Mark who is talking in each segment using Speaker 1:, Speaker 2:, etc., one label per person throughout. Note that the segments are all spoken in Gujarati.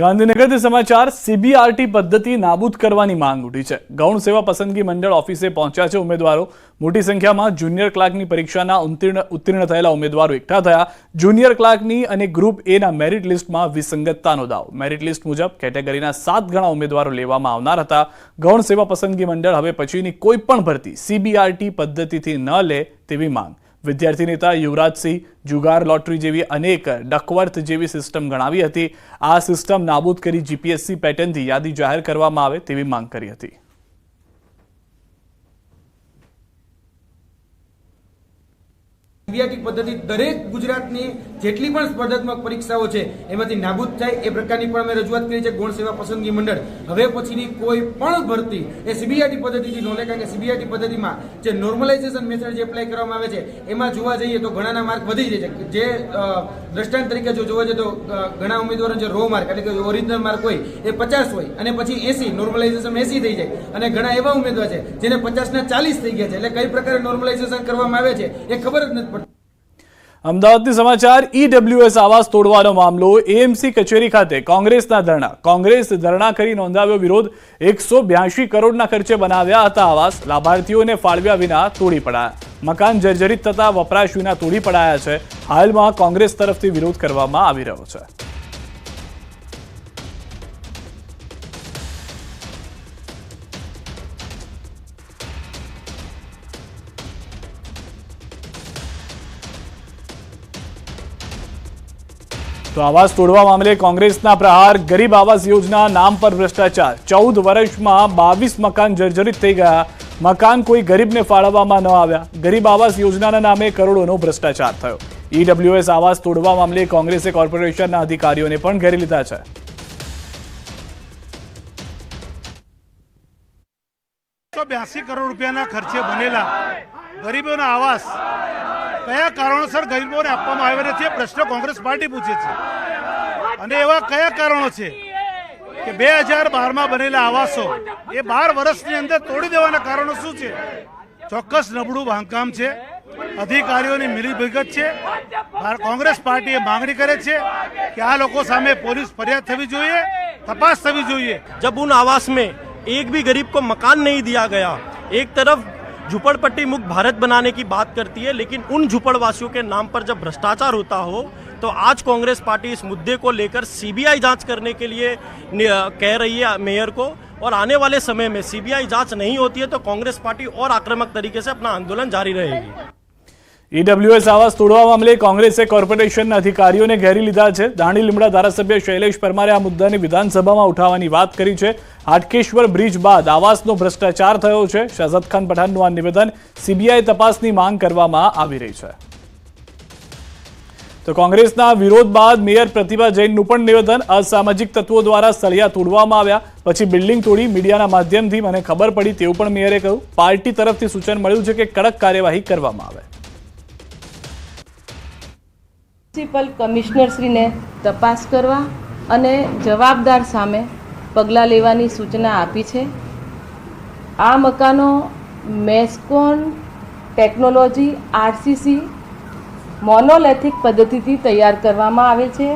Speaker 1: ગાંધીનગરથી સમાચાર સીબીઆરટી પદ્ધતિ નાબૂદ કરવાની માંગ ઉઠી છે. ગૌણ સેવા પસંદગી મંડળ ઓફિસે પહોંચ્યા છે ઉમેદવારો. મોટી સંખ્યામાં જુનિયર ક્લાર્કની પરીક્ષાના ઉત્તીર્ણ થયેલા ઉમેદવારો એકઠા થયા. જુનિયર ક્લાર્કની અને ગ્રુપ એના મેરિટ લિસ્ટમાં વિસંગતતાનો દાવ. મેરિટ લિસ્ટ મુજબ કેટેગરીના સાત ગણા ઉમેદવારો લેવામાં આવનાર હતા. ગૌણ સેવા પસંદગી મંડળ હવે પછીની કોઈ પણ ભરતી સીબીઆરટી પદ્ધતિથી ન લે તેવી માંગ વિદ્યાર્થી નેતા યુવરાજસિંહ જુગાર લોટરી જેવી અનેક ડકવર્થ જેવી સિસ્ટમ ગણાવી હતી. આ સિસ્ટમ નાબૂદ કરી જીપીએસસી પેટર્નથી યાદી જાહેર કરવામાં આવે તેવી માંગ કરી હતી.
Speaker 2: સીબીઆઈટી પદ્ધતિ દરેક ગુજરાતની જેટલી પણ સ્પર્ધાત્મક પરીક્ષાઓ છે, એમાંથી નાબૂદ થાય એ પ્રકારની પણ અમે રજૂઆત કરી છે ગૌણ સેવા પસંદગી મંડળ. હવે પછીની કોઈ પણ ભરતી એ સીબીઆઈટી પદ્ધતિથી નોલે કારણ કે સીબીઆઈટી પદ્ધતિમાં જે નોર્મલાઇઝેશન મેથડ જે એપ્લાય કરવામાં આવે છે, એમાં જોવા જઈએ તો ઘણાના માર્ક વધી જાય છે. જે દ્રષ્ટાંત તરીકે જો જોવા જઈએ તો ઘણા ઉમેદવારો જે રો માર્ક એટલે કે ઓરિજિનલ માર્ક હોય, એ પચાસ હોય અને પછી એસી નોર્મલાઇઝેશન એસી થઈ જાય. અને ઘણા એવા ઉમેદવાર છે જેને પચાસના ચાલીસ થઈ ગયા છે. એટલે કઈ પ્રકારે નોર્મલાઇઝેશન કરવામાં આવે છે, એ ખબર જ નથી પડતી.
Speaker 1: અમદાવાદથી સમાચાર ઈડબ્લ્યુએસ આવાસ તોડવાનો મામલો એએમસી કચેરી ખાતે કોંગ્રેસના ધરણા. કોંગ્રેસ ધરણા કરી નોંધાવ્યો વિરોધ. એકસો બ્યાસી કરોડના ખર્ચે બનાવ્યા હતા આવાસ. લાભાર્થીઓને ફાળવ્યા વિના તોડી પડાયા. મકાન જર્જરિત થતા વપરાશ વિના તોડી પડાયા છે. હાલમાં કોંગ્રેસ તરફથી વિરોધ કરવામાં આવી રહ્યો છે. તો આવાસ તોડવા મામલે કોંગ્રેસના પ્રહાર ગરીબ આવાસ યોજના નામ પર ભ્રષ્ટાચાર. ચૌદ વર્ષમાં બાવીસ મકાન જર્જરિત થઈ ગયા. મકાન કોઈ ગરીબને ફાળવવામાં ન આવ્યા. ગરીબ આવાસ યોજનાના નામે કરોડોનો ભ્રષ્ટાચાર થયો. ઈડબ્લ્યુએસ આવાસ તોડવા મામલે કોંગ્રેસે કોર્પોરેશનના અધિકારીઓને પણ ઘેરી લીધા છે.
Speaker 3: બ્યાસી કરોડ રૂપિયાના ખર્ચે બનેલા ગરીબોના આવાસ કયા કારણોસર ગરીબોને આપવામાં આવી રહ્યા છે પ્રશ્ન કોંગ્રેસ પાર્ટી પૂછે છે. અને એવા કયા કારણો છે કે બે હજાર બારમાં બનેલા આવાસો એ બાર વર્ષની અંદર તોડી દેવાના કારણો શું છે? ચોક્કસ નબળું બાંધકામ છે, અધિકારીઓની મિલીભગત છે કોંગ્રેસ પાર્ટીએ માંગણી કરે છે કે આ લોકો સામે પોલીસ ફરિયાદ થવી જોઈએ, તપાસ થવી જોઈએ.
Speaker 4: જબ ઉન આવાસ મેં એક ભી ગરીબ કો મકાન નહીં દિયા ગયા. એક તરફ झुपड़पट्टी मुक्त भारत बनाने की बात करती है, लेकिन उन झुपड़वासियों के नाम पर जब भ्रष्टाचार होता हो तो आज कांग्रेस पार्टी इस मुद्दे को लेकर सीबीआई जाँच करने के लिए कह रही है मेयर को, और आने वाले समय में सीबीआई जाँच नहीं होती है तो कांग्रेस पार्टी और आक्रामक तरीके से अपना आंदोलन जारी रहेगी।
Speaker 1: ઈડબ્લ્યુએસ આવાસ તોડવા મામલે કોંગ્રેસે કોર્પોરેશનના અધિકારીઓને ઘેરી લીધા છે. દાણી લીમડા ધારાસભ્ય શૈલેષ પરમારે આ મુદ્દાને વિધાનસભામાં ઉઠાવવાની વાત કરી છે. હાટકેશ્વર બ્રિજ બાદ આવાસનો ભ્રષ્ટાચાર થયો છે. શહઝદ ખાન પઠાણનું આ નિવેદન સીબીઆઈ તપાસની માંગ કરવામાં આવી રહી છે. તો કોંગ્રેસના વિરોધ બાદ મેયર પ્રતિભા જૈનનું પણ નિવેદન અસામાજિક તત્વો દ્વારા સળિયા તોડવામાં આવ્યા. પછી બિલ્ડિંગ તોડી મીડિયાના માધ્યમથી મને ખબર પડી તેવું પણ મેયરે કહ્યું. પાર્ટી તરફથી સૂચન મળ્યું છે કે કડક કાર્યવાહી કરવામાં આવે.
Speaker 5: મ્યુનિસિપલ કમિશનરશ્રીને તપાસ કરવા અને જવાબદાર સામે પગલાં લેવાની સૂચના આપી છે. આ મકાનો મેસ્કોન ટેકનોલોજી, આરસીસી, મોનોલેથિક પદ્ધતિથી તૈયાર કરવામાં આવે છે,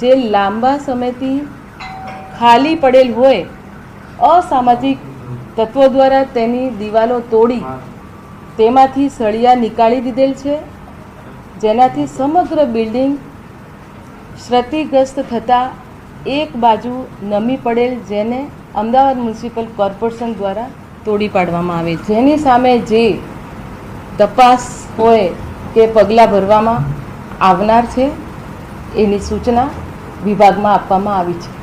Speaker 5: જે લાંબા સમયથી ખાલી પડેલ હોય, અસામાજિક તત્વો દ્વારા તેની દિવાલો તોડી, તેમાંથી સળિયા નીકાળી દીધેલ છે. જેનાથી સમગ્ર બિલ્ડિંગ ક્ષતિગ્રસ્ત થતાં એક બાજુ નમી પડેલ જેને અમદાવાદ મ્યુનિસિપલ કોર્પોરેશન દ્વારા તોડી પાડવામાં આવે. જેની સામે જે તપાસ હોય કે પગલાં ભરવામાં આવનાર છે, એની સૂચના વિભાગમાં આપવામાં આવી છે.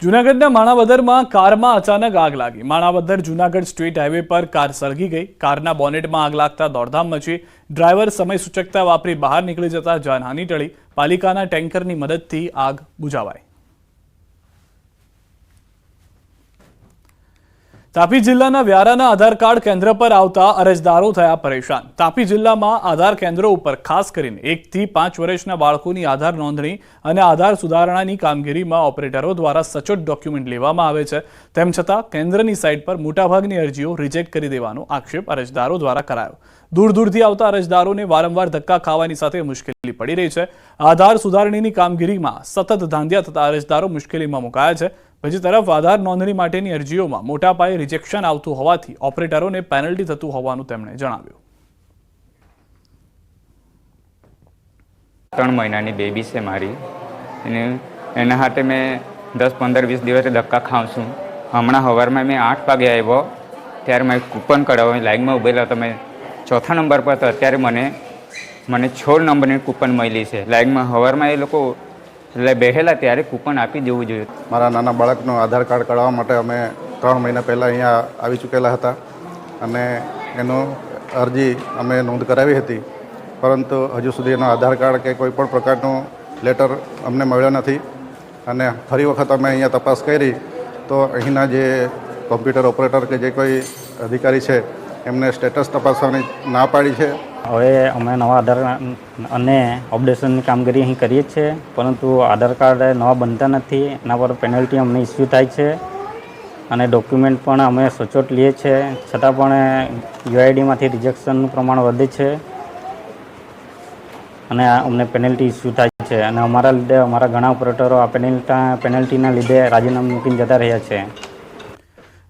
Speaker 1: જૂનાગઢના માણાવદરમાં કારમાં અચાનક આગ લાગી. માણાવદર જૂનાગઢ સ્ટેટ હાઈવે પર કાર સળગી ગઈ. કારના બોનેટમાં આગ લાગતા દોડધામ મચી. ડ્રાઈવર સમય સૂચકતા વાપરી બહાર નીકળી જતા જાનહાની ટળી. પાલિકાના ટેન્કરની મદદથી આગ બુઝાવાઈ તાપી જિલ્લાના વ્યારાના આધાર કાર્ડ કેન્દ્ર પર આવતા અરજદારો થયા પરેશાન. તાપી જિલ્લામાં આધાર કેન્દ્રો ઉપર ખાસ કરીને એકથી પાંચ વર્ષના બાળકોની આધાર નોંધણી અને આધાર સુધારણાની કામગીરીમાં ઓપરેટરો દ્વારા સચોટ ડોક્યુમેન્ટ લેવામાં આવે છે. તેમ છતાં, કેન્દ્રની સાઇટ પર મોટાભાગની અરજીઓ રિજેક્ટ કરી દેવાનો આક્ષેપ અરજદારો દ્વારા કરાયો. દૂર દૂરથી આવતા અરજદારોને વારંવાર ધક્કા ખાવાની સાથે મુશ્કેલી પડી રહી છે. આધાર સુધારણીની કામગીરીમાં સતત ધાંધ્યા થતા અરજદારો મુશ્કેલીમાં મુકાયા છે. બીજી તરફ આધાર નોંધણી માટેની અરજીઓમાં મોટા પાયે રિજેક્શન આવતું હોવાથી ઓપરેટરોને પેનલ્ટી થતું હોવાનું તેમણે જણાવ્યું.
Speaker 6: ત્રણ મહિનાની બેબી છે મારી. અને એના હાટે મેં દસ પંદર વીસ દિવસે ધક્કા ખાઉં છું. હમણાં સવારમાં મેં આઠ વાગે આવ્યો. ત્યારે મેં કૂપન કઢાવ્યો. લાઇનમાં ઉભેલા તો મેં ચોથા નંબર પર તો અત્યારે મને મને છોડ નંબરની કૂપન મળી છે. લાઈનમાં સવારમાં એ લોકો એટલે બેહેલા ત્યારે કૂપન આપી દેવું જોઈએ.
Speaker 7: મારા નાના બાળકનું આધાર કાર્ડ કઢાવવા માટે અમે ત્રણ મહિના પહેલાં અહીંયા આવી ચૂકેલા હતા અને એનું અરજી અમે નોંધ કરાવી હતી. પરંતુ હજુ સુધી એનો આધાર કાર્ડ કે કોઈ પણ પ્રકારનું લેટર અમને મળ્યો નથી અને ફરી વખત અમે અહીંયા તપાસ કરી તો અહીંના જે કોમ્પ્યુટર ઓપરેટર કે જે કોઈ અધિકારી છે એમને સ્ટેટસ તપાસવાની ના પાડી છે.
Speaker 8: હવે અમે નવા આધાર અને અપડેશનની કામગીરી અહીં કરીએ છીએ, પરંતુ આધાર કાર્ડ નવા બનતા નથી, એના પર પેનલ્ટી અમને ઇસ્યુ થાય છે. અને ડોક્યુમેન્ટ પણ અમે સચોટ લઈએ છીએ, છતાં પણ યુઆઈડીમાંથી રિજેક્શનનું પ્રમાણ વધે છે. અને અમને પેનલ્ટી ઇસ્યુ થાય છે. અને અમારા લીધે અમારા ઘણા ઓપરેટરો આ પેનલ્ટા પેનલ્ટીના લીધે રાજીનામું મૂકીને જતા રહ્યા છે.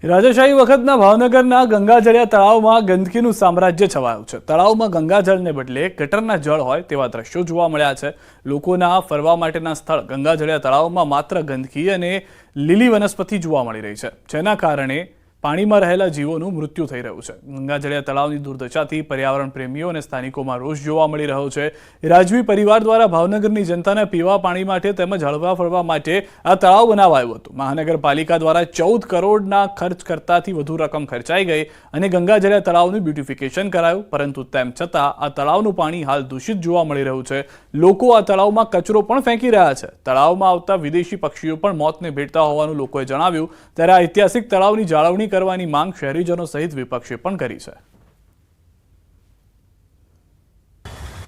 Speaker 1: રાજાશાહી વખતના ભાવનગરના ગંગાજળિયા તળાવમાં ગંદકીનું સામ્રાજ્ય છવાયું છે. તળાવમાં ગંગાજળને બદલે ગટરના જળ હોય તેવા દ્રશ્યો જોવા મળ્યા છે. લોકોના ફરવા માટેના સ્થળ ગંગાજળિયા તળાવમાં માત્ર ગંદકી અને લીલી વનસ્પતિ જોવા મળી રહી છે. જેના કારણે પાણીમાં રહેલા જીવોનું મૃત્યુ થઈ રહ્યું છે. ગંગાજળિયા તળાવની દુર્દશાથી પર્યાવરણ પ્રેમીઓ અને સ્થાનિકોમાં રોષ જોવા મળી રહ્યો છે. રાજવી પરિવાર દ્વારા ભાવનગરની જનતાને પીવા પાણી માટે તેમજ હળવા ફરવા માટે આ તળાવ બનાવાયું હતું. મહાનગરપાલિકા દ્વારા ચૌદ કરોડના ખર્ચ કરતાથી વધુ રકમ ખર્ચાઈ ગઈ અને ગંગાજળિયા તળાવનું બ્યુટિફિકેશન કરાયું. પરંતુ તેમ છતાં આ તળાવનું પાણી હાલ દૂષિત જોવા મળી રહ્યું છે. લોકો આ તળાવમાં કચરો પણ ફેંકી રહ્યા છે. તળાવમાં આવતા વિદેશી પક્ષીઓ પણ મોતને ભેટતા હોવાનું લોકોએ જણાવ્યું. ત્યારે આ ઐતિહાસિક તળાવની જાળવણી કરવાની માંગ શહેરીજનો સહિત વિપક્ષે પણ કરી છે.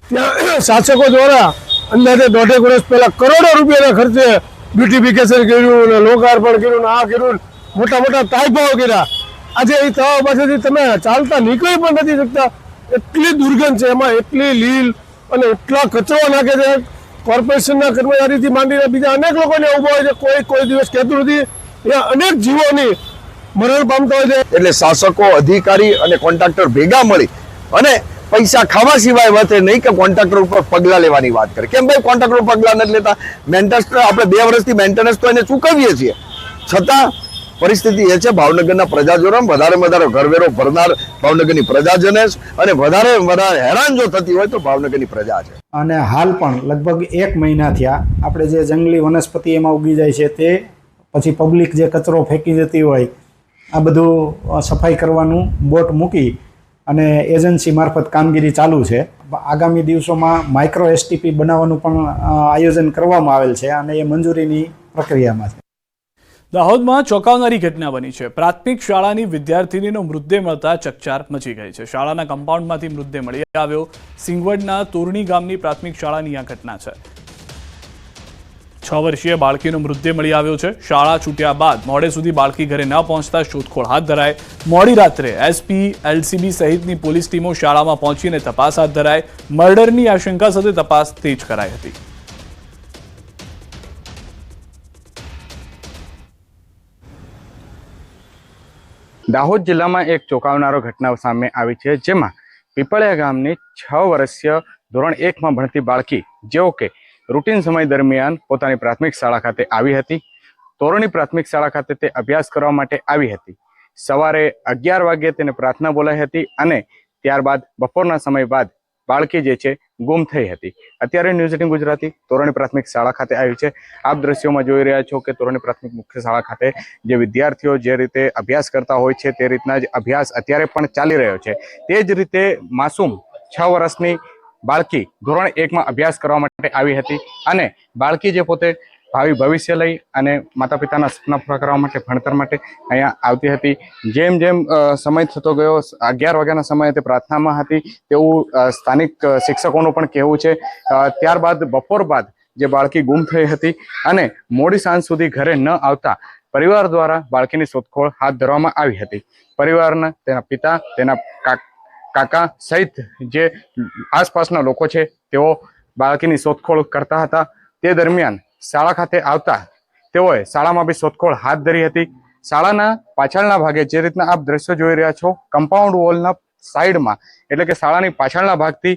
Speaker 9: શાસકો દ્વારા અંદાજે દોઢેક વર્ષ પહેલા કરોડો રૂપિયાના ખર્ચે બ્યુટિફિકેશન કર્યું ને લોકાર્પણ કર્યું ને આ કર્યું મોટા મોટા તાઇફાઓ કર્યા. આજે એ તળાવ પાસેથી તમે ચાલતા નીકળી પણ નથી શકતા. એટલી દુર્ગંધ છે એમાં, એટલી લીલ અને એટલા કચરો નાખે છે. કોર્પોરેશનના કર્મચારીથી માંડીને બીજા અનેક લોકોને ઊભો હોય છે. કોઈ કોઈ દિવસ કહેતું નથી. ત્યાં અનેક જીવોની મરણ પામતા હોય છે.
Speaker 10: એટલે શાસકો, અધિકારી અને કોન્ટ્રાક્ટર ભેગા મળી અને પૈસા ખાવા સિવાય વધે નહીં કે કોન્ટ્રાક્ટર ઉપર પગલાં લેવાની વાત કરે. કેમ ભાઈ કોન્ટ્રાક્ટર પગલાં નથી લેતા? મેન્ટેનન્સ આપણે બે વર્ષથી મેન્ટેનન્સ તો એને ચૂકવીએ છીએ. છતાં પરિસ્થિતિ એ છે, ભાવનગરના પ્રજાજનો વધારે વધારે ઘરવેરો ભરનાર ભાવનગરની પ્રજાજને અને વધારે વધારે હેરાન જો થતી હોય તો ભાવનગરની પ્રજા છે.
Speaker 11: અને હાલ પણ લગભગ એક મહિના થયા આપણે જે જંગલી વનસ્પતિ એમાં ઉગી જાય છે તે પછી પબ્લિક જે કચરો ફેંકી જતી હોય આ બધું સફાઈ કરવાનું બોટ મૂકી અને એજન્સી મારફત કામગીરી ચાલુ છે. આગામી દિવસોમાં માઇક્રો એસટીપી બનાવવાનું પણ આયોજન કરવામાં આવેલ છે અને એ મંજૂરીની પ્રક્રિયામાં છે.
Speaker 1: દાહોદમાં ચોંકાવનારી ઘટના બની છે. પ્રાથમિક શાળાની વિદ્યાર્થીનીનો મૃતદેહ મળતા ચકચાર મચી ગઈ છે. શાળાના કમ્પાઉન્ડમાંથી મૃતદેહ મળી આવ્યો. સિંગવડના તોરણી ગામની પ્રાથમિક શાળાની આ ઘટના છે. છ વર્ષીય બાળકીનો મૃતદેહ મળી આવ્યો છે. શાળા છૂટ્યા બાદ મોડે સુધી બાળકી ઘરે ન પહોંચતા શોધખોળ હાથ ધરાય. મોડી રાત્રે એસપી એલસીબી સહિતની પોલીસ ટીમો શાળામાં પહોંચીને તપાસ હાથ ધરાય. મર્ડરની આશંકા સાથે તપાસ તેજ કરાઈ હતી.
Speaker 12: દાહોદ જિલ્લામાં એક ચોંકાવનારો ઘટના સામે આવી છે, જેમાં પીપળિયા ગામની છ વર્ષીય ધોરણ એકમાં ભણતી બાળકી, જેઓ કે રૂટીન સમય દરમિયાન પોતાની પ્રાથમિક શાળા ખાતે આવી હતી. તોરણી પ્રાથમિક શાળા ખાતે તે અભ્યાસ કરવા માટે આવી હતી. સવારે અગિયાર વાગ્યે તેને પ્રાર્થના બોલાઈ હતી અને ત્યારબાદ બપોરના સમય બાદ બાળકી જે છે ગુમ થઈ હતી. અત્યારે ન્યૂઝ એટીન ગુજરાતી તોરણી પ્રાથમિક શાળા ખાતે આવી છે. આપ દ્રશ્યોમાં જોઈ રહ્યા છો કે તોરણી પ્રાથમિક મુખ્ય શાળા ખાતે જે વિદ્યાર્થીઓ જે રીતે અભ્યાસ કરતા હોય છે તે રીતના જ અભ્યાસ અત્યારે પણ ચાલી રહ્યો છે. તે જ રીતે માસૂમ છ વર્ષની બાળકી ધોરણ એકમાં અભ્યાસ કરવા માટે આવી હતી અને બાળકી જે પોતે ભાવિ ભવિષ્ય લઈ અને માતા પિતાના સપના પૂરા કરવા માટે, ભણતર માટે અહીંયા આવતી હતી. જેમ જેમ સમય થતો ગયો અગિયાર વાગ્યાના સમયે તે પ્રાર્થનામાં હતી તેવું સ્થાનિક શિક્ષકોનું પણ કહેવું છે. ત્યારબાદ બપોર બાદ જે બાળકી ગુમ થઈ હતી અને મોડી સાંજ સુધી ઘરે ન આવતા પરિવાર દ્વારા બાળકીની શોધખોળ હાથ ધરવામાં આવી હતી. પરિવારના તેના પિતા, તેના કા- કાકા સહિત જે આસપાસના લોકો છે, તેઓ બાળકીની શોધખોળ કરતા હતા. તે દરમિયાન શાળા ખાતે આવતા તેઓએ શાળામાં બી શોધખોળ હાથ ધરી હતી. શાળાના પાછળના ભાગે જે રીતના આપ દ્રશ્યો જોઈ રહ્યા છો કમ્પાઉન્ડ વોલના સાઈડમાં એટલે કે શાળાની પાછળના ભાગથી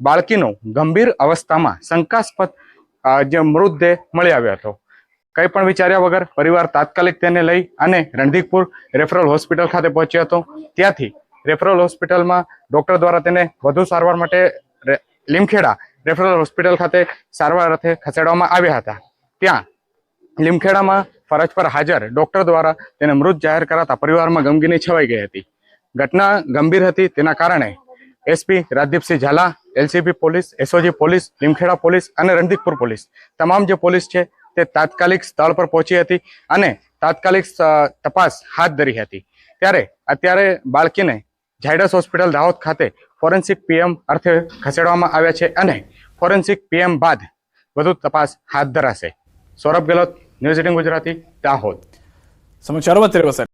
Speaker 12: બાળકીનો ગંભીર અવસ્થામાં શંકાસ્પદ જે મૃતદેહ મળી આવ્યો હતો. કંઈ પણ વિચાર્યા વગર પરિવાર તાત્કાલિક તેને લઈ અને રણધીકપુર રેફરલ હોસ્પિટલ ખાતે પહોંચ્યો હતો. ત્યાંથી રેફરલ હોસ્પિટલમાં ડોક્ટર દ્વારા તેને વધુ સારવાર માટે લીમખેડા રેફરલ હોસ્પિટલ ખાતે સારવાર અર્થે ખસેડવામાં આવ્યા હતા. ત્યાં લીમખેડામાં ફરજ પર હાજર ડોક્ટર દ્વારા તેને મૃત જાહેર કરાતા પરિવારમાં ગમગીની છવાઈ ગઈ હતી. ઘટના ગંભીર હતી તેના કારણે SP Rajdeepsinh Zala, LCB police, SOG police, Limkheda police અને રણદીપપુર પોલીસ તમામ જે પોલીસ છે તે તાત્કાલિક સ્થળ પર પહોંચી હતી અને તાત્કાલિક તપાસ હાથ ધરી હતી. ત્યારે અત્યારે બાળકીને ઝાયડસ હોસ્પિટલ દાહોદ ખાતે ફોરેન્સિક પીએમ અર્થે ખસેડવામાં આવ્યા છે અને ફોરેન્સિક પીએમ બાદ વધુ તપાસ હાથ ધરાશે. Saurabh Gehlot, news eighteen Gujarati, Dahod.
Speaker 1: સમાચારોમાં